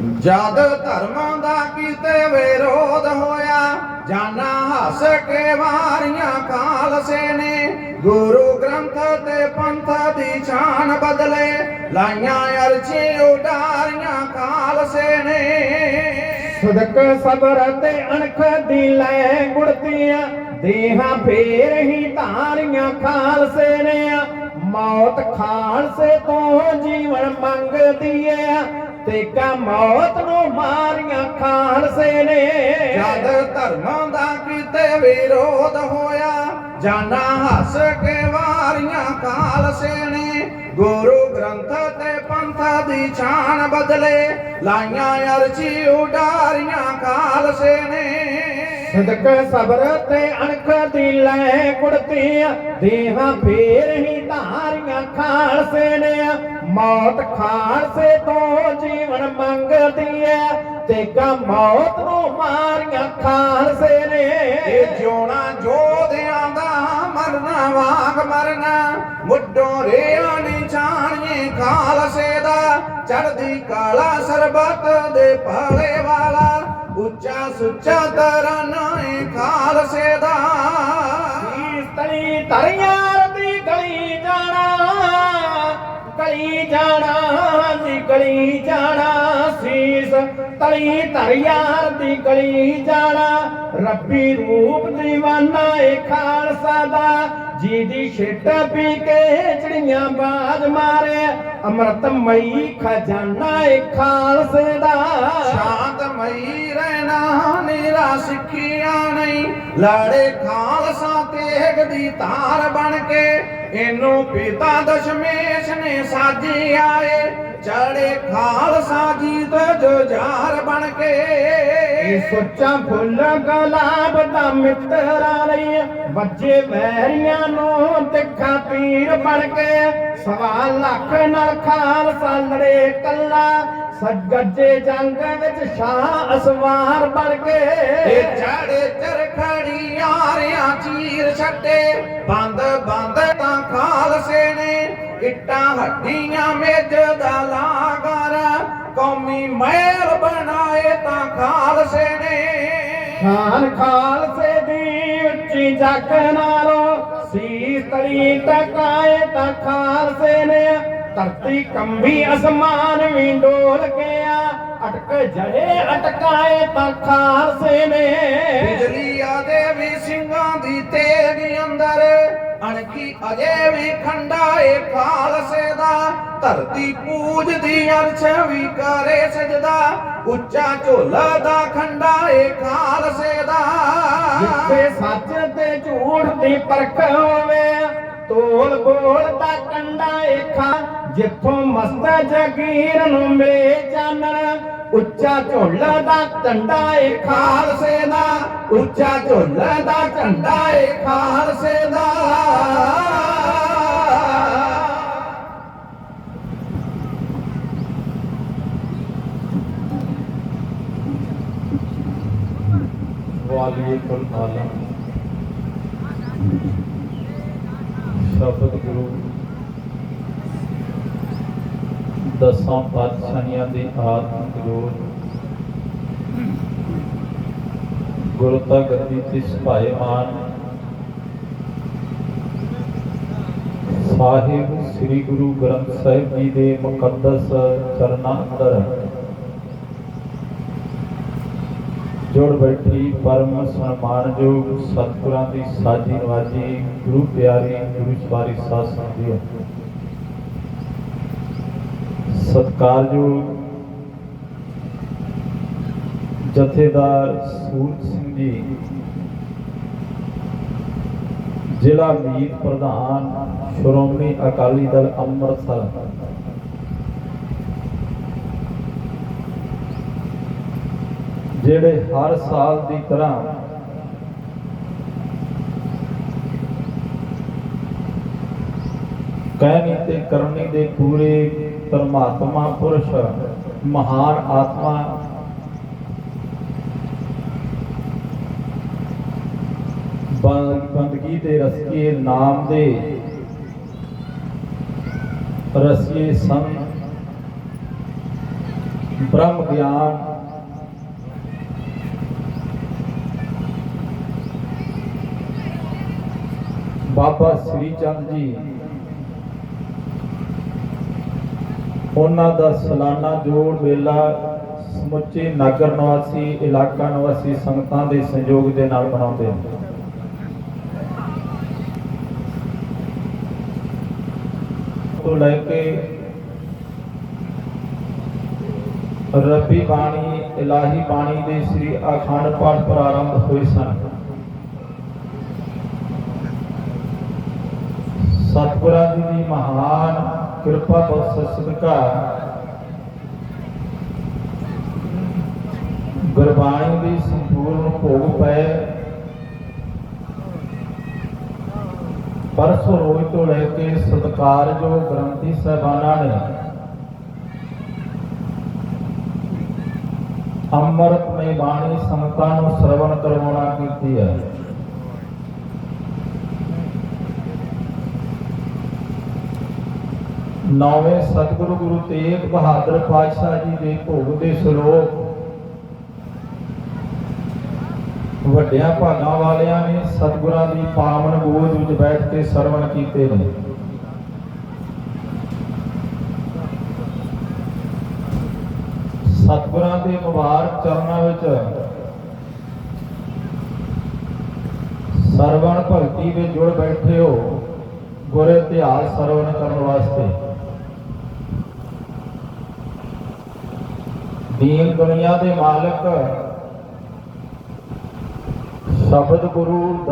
ਜਦ ਧਰਮਾਂ ਦਾ ਕੀਤੇ ਵਿਰੋਧ ਹੋਇਆ, ਜਾਨਾ ਹੱਸ ਕੇ ਵਾਰੀਆਂ ਖਾਲਸੇ ਨੇ ਗੁਰੂ ਗ੍ਰੰਥ ਤੇ ਪੰਥ ਦੀ ਛਾਣ ਬਦਲੇ, ਲਾਈਆਂ ਅਰਚੀ ਉਡਾਰੀਆਂ ਖਾਲਸੇ ਨੇ ਸਦਕ ਸਬਰ ਤੇ ਅਣਖ ਦੀ ਲੈ ਗੁੜਤੀਆਂ, ਦੇਹਾਂ ਫੇਰ ਹੀ ਧਾਰੀਆਂ ਖਾਲਸੇ ਨੇ ਮੌਤ ਖਾਲਸੇ ਤੋਂ ਜੀਵਨ ਮੰਗਦੀ ਏ ਤੇ ਕਾ ਮੌਤ ਨੂੰ ਮਾਰੀਆਂ ਖਾਲਸੇ ਨੇ। ਜਦ ਧਰਮਾਂ ਦਾ ਕੀਤੇ ਵਿਰੋਧ ਹੋਇਆ, ਜਾਨਾ ਹੱਸ ਕੇ ਵਾਰੀਆਂ ਖਾਲਸੇ ਨੇ। ਗੁਰੂ ਗ੍ਰੰਥ ਤੇ ਪੰਥ ਦੀ ਛਾਣ ਬਦਲੇ ਲਾਈਆਂ ਅਰਚੀ ਉਡਾਰੀਆਂ ਖਾਲਸੇ ਨੇ। ਸਦਕ ਸਬਰ ਤੇ ਅਣਖ ਦੀ ਲੈ ਕੁੜਤੀਆਂ। ਦੇਹਾਂ ਫੇਰ ਹੀ ਧਾਰੀਆਂ ਖਾਲਸੇ ਨੇ। ਮੌਤ ਖਾਲਸੇ ਤੋਂ ਜੀਵਨ ਮੰਗਦੀ ਐ ਤੇ ਕਾ ਮੌਤ ਨੂੰ ਮਾਰੀਆਂ ਖਾਲਸੇ ਨੇ। ਇਹ ਜਿਉਣਾ ਜੋਧਿਆਂ ਦਾ ਮਰਨਾ, ਵਾਂਗ ਮਰਨਾ। ਮੁੱਢੋਂ ਰਿਆ ਨੀ ਛਾਣੀਏ ਖਾਲਸੇ ਦਾ। ਚੜਦੀ ਕਾਲਾ ਸ਼ਰਬਤ ਦੇ ਭਾਲੇ ਵਾਲਾ। ਉੱਚਾ ਸੁੱਚਾ ਤਰਾਨਾ ਏ ਖਾਲਸੇ ਦਾ ਸੀਸ ਤਲੀ ਤਰਿਆਰ ਦੀ ਗਲੀ ਜਾਣਾ ਗਲੀ ਜਾਣਾ ਦੀ ਗਲੀ ਜਾਣਾ ਸੀਸ ਤਲੀ ਤਰਿਆਰ ਦੀ ਗਲੀ ਜਾਣਾ ਰੱਬੀ ਰੂਪ ਦੀਵਾਨਾ ਏ ਖਾਲਸਾ ਦਾ ਜੀ ਦੀ ਪੀ ਕੇ ਚੜੀਆਂ ਬਾਜ ਮਾਰੇ। ਅੰਮ੍ਰਿਤਮਈ ਖਜ਼ਾਨਾ ਏ ਖਾਲਸੇ ਦਾ। ਸ਼ਾਂਤਮਈ ਰਹਿਣਾ ਨੀਰਾ ਸਿੱਖੀਆਂ ਨਹੀਂ। ਲਾੜੇ ਖਾਲਸਾ ਤੇਗ ਦੀ ਧਾਰ ਬਣ ਕੇ ਇਹਨੂੰ ਪਿਤਾ ਦਸ਼ਮੇਸ਼ ਨੇ ਸਾਜੀ ਆਏ ਚੜੇ ਖਾਲਸਾ ਜੀ ਤੇ ਜੁਝਾਰ ਬਣ ਕੇ। ਇਹ ਸੋਚਾਂ ਫੁੱਲ ਗੁਲਾਬ ਦਾ ਮਿੱਤਰਾ ਲਈ ਵੱਜੇ ਵੈਰੀਆਂ ਨੂੰ ਤਿੱਖਾ ਤੀਰ ਬਣ ਕੇ ਸਵਾ ਲੱਖ ਨਾਲ ਖਾਲਸਾ ਲੜੇ ਕੱਲਾ। ਸੱਜੇ ਜੰਗ ਵਿੱਚ ਸ਼ਾਹ ਅਸਵਾਰ ਬਣ ਕੇ ਇਹ ਚੜੇ ਚਰਖੜੀ ਯਾਰਿਆਂ ਚੀਰ ਛੱਡੇ। ਬੰਦ ਬੰਦ ਤਾਂ ਖਾਲਸੇ ਨੇ। ਇੱਟਾਂ ਹੱਡੀਆਂ ਮੇਜ ਦਾ ਲਾਗਰ। ਕੌਮੀ ਮਹਿਲ ਬਣਾਏ ਤਾਂ ਖਾਲਸੇ ਨੇ। ਖਾਨ ਖਾਲਸੇ ਦੀ ਉੱਚੀ ਜੱਗ ਨਾਲੋਂ ਸੀਸ ਤਲੀ ਟਕਾਏ ਤਾਂ ਖਾਲਸੇ ਨੇ। ਧਰਤੀ ਕੰਬੀ ਅਸਮਾਨ ਵੀ ਡੋਲ ਗਿਆ ਅਟਕ ਜੜੇ ਅਟਕਾਏ ਤਾਂ ਖਾਲਸੇ ਨੇ। ਬਿਜਲੀ ਆਦੇ ਵੀ ਸਿੰਘਾਂ ਦੀ ਤੇਗ ਅੰਦਰ। ਅਣਖੀ ਅਜੇ ਵੀ ਖੰਡਾ ਏ ਖਾਲਸੇ ਦਾ। ਧਰਤੀ ਪੂਜਦੀ ਅਰਸ਼ ਵੀ ਕਰੇ ਸਜਦਾ। ਉੱਚਾ ਝੋਲਾ ਦਾ ਖੰਡਾ ਏ ਖਾਲਸੇ ਦਾ ਜਿੱਥੇ ਸੱਚ ਤੇ ਝੂਠ ਦੀ ਪਰਖ ਹੋਵੇ ਤੋਲ ਬੋਲ ਦਾ ਕੰਡਾ ਏਖਾ ਜਿੱਥੋਂ ਮਸਤ ਜਗੀਰ ਨੂੰ ਮਿਲੇ ਚਾਨਣ ਉੱਚਾ ਝੋਲਾ ਦਾ ਝੰਡਾ ਏ ਖਾਲਸੇ ਦਾ ਉੱਚਾ ਝੋਲਾ ਦਾ ਝੰਡਾ ਏ ਖਾਲਸੇ ਦਾ ਵਾਲੀਏ ਆਲਮ। ਸ਼ਬਦ ਗੁਰੂ। ਦਸਾਂ ਪਾਤਸ਼ਾਹੀਆਂ ਦੇ ਆਤਮਿਕ ਜੋਤ ਗੁਰਤਾ ਗੱਦੀ ਤੇ ਸੁਭਾਏਮਾਨ ਸਾਹਿਬ ਸ੍ਰੀ ਗੁਰੂ ਗ੍ਰੰਥ ਸਾਹਿਬ ਜੀ ਦੇ ਮੁਕੱਦਸ ਚਰਨਾਂ ਅੰਦਰ। ਜੋੜ ਬੈਠੀ ਪਰਮ ਸਨਮਾਨਯੋਗ ਸਤਿਗੁਰਾਂ ਦੀ ਸਾਜੀ ਨਵਾਜੀ ਗੁਰੂ ਪਿਆਰੀ, ਗੁਰੂ ਸਵਾਰੀ ਸਾਧ ਸੰਗਤ ਜੀ ਜਥੇਦਾਰ ਸੂਰਜ ਸਿੰਘ ਜੀ, ਜ਼ਿਲ੍ਹਾ ਮੀਤ ਪ੍ਰਧਾਨ ਸ਼੍ਰੋਮਣੀ ਅਕਾਲੀ ਦਲ ਅੰਮ੍ਰਿਤਸਰ। ਜਿਹੜੇ ਹਰ ਸਾਲ ਦੀ ਤਰ੍ਹਾਂ ਕਹਿਣੀ ਤੇ ਕਰਨੀ ਦੇ ਪੂਰੇ ਪਰਮਾਤਮਾ ਪੁਰਸ਼ ਮਹਾਨ ਆਤਮਾ ਬੰਦਗੀ ਦੇ ਰਸੀਏ ਨਾਮ ਦੇ ਰਸੀਏ ਸੰਤ ਬ੍ਰਹਮ ਗਿਆਨ ਬਾਬਾ ਸ੍ਰੀ ਚੰਦ ਜੀ। ਉਹਨਾਂ ਦਾ ਸਾਲਾਨਾ ਜੋੜ ਮੇਲਾ ਸਮੁੱਚੇ ਨਗਰ ਨਿਵਾਸੀ, ਇਲਾਕਾ ਨਿਵਾਸੀ ਸੰਗਤਾਂ ਦੇ ਸਹਿਯੋਗ ਦੇ ਨਾਲ ਮਨਾਉਂਦੇ ਹਨ। ਤੋਂ ਲੈ ਕੇ ਰੱਬੀ ਬਾਣੀ, ਇਲਾਹੀ ਬਾਣੀ ਦੇ ਸ੍ਰੀ ਅਖੰਡ ਪਾਠ ਪ੍ਰਾਰੰਭ ਹੋਏ ਸਨ। ਸਤਿਗੁਰਾਂ ਜੀ ਦੀ ਮਹਾਨ ਕਿਰਪਾ ਬਖਸ਼ ਸਦਕਾ ਗੁਰਬਾਣੀ ਦੀ ਸੰਪੂਰਨ ਭੋਗ ਪਏ। ਪਰਸੋਂ ਰੋਜ਼ ਤੋਂ ਲੈ ਕੇ ਸਤਿਕਾਰਯੋਗ ਗ੍ਰੰਥੀ ਸਾਹਿਬਾਨਾਂ ਨੇ ਅੰਮ੍ਰਿਤਮਈ ਬਾਣੀ ਸੰਗਤਾਂ ਨੂੰ ਸਰਵਣ ਕਰਵਾਉਣਾ ਕੀਤੀ ਹੈ। ਨੌਵੇਂ ਸਤਿਗੁਰੂ ਗੁਰੂ ਤੇਗ ਬਹਾਦਰ ਪਾਤਸ਼ਾਹ ਜੀ ਦੇ ਭੋਗ ਦੇ ਸ਼ਲੋਕ ਵੱਡਿਆਂ ਭਾਗਾਂ ਵਾਲਿਆਂ ਨੇ ਸਤਿਗੁਰਾਂ ਦੀ ਪਾਵਨ ਗੋਦ ਵਿੱਚ ਬੈਠ ਕੇ ਸਰਵਣ ਕੀਤੇ ਨੇ। ਸਤਿਗੁਰਾਂ ਦੇ ਮੁਬਾਰਕ ਚਰਨਾਂ ਵਿੱਚ ਸਰਵਣ ਭਗਤੀ ਵਿੱਚ ਜੁੜ ਬੈਠੇ ਹੋ, ਗੁਰ ਇਤਿਹਾਸ ਸਰਵਣ ਕਰਨ ਵਾਸਤੇ। ਦੀਨ ਦੁਨੀਆ ਦੇ ਮਾਲਕ। ਸ਼ਬਦ ਗੁਰੂ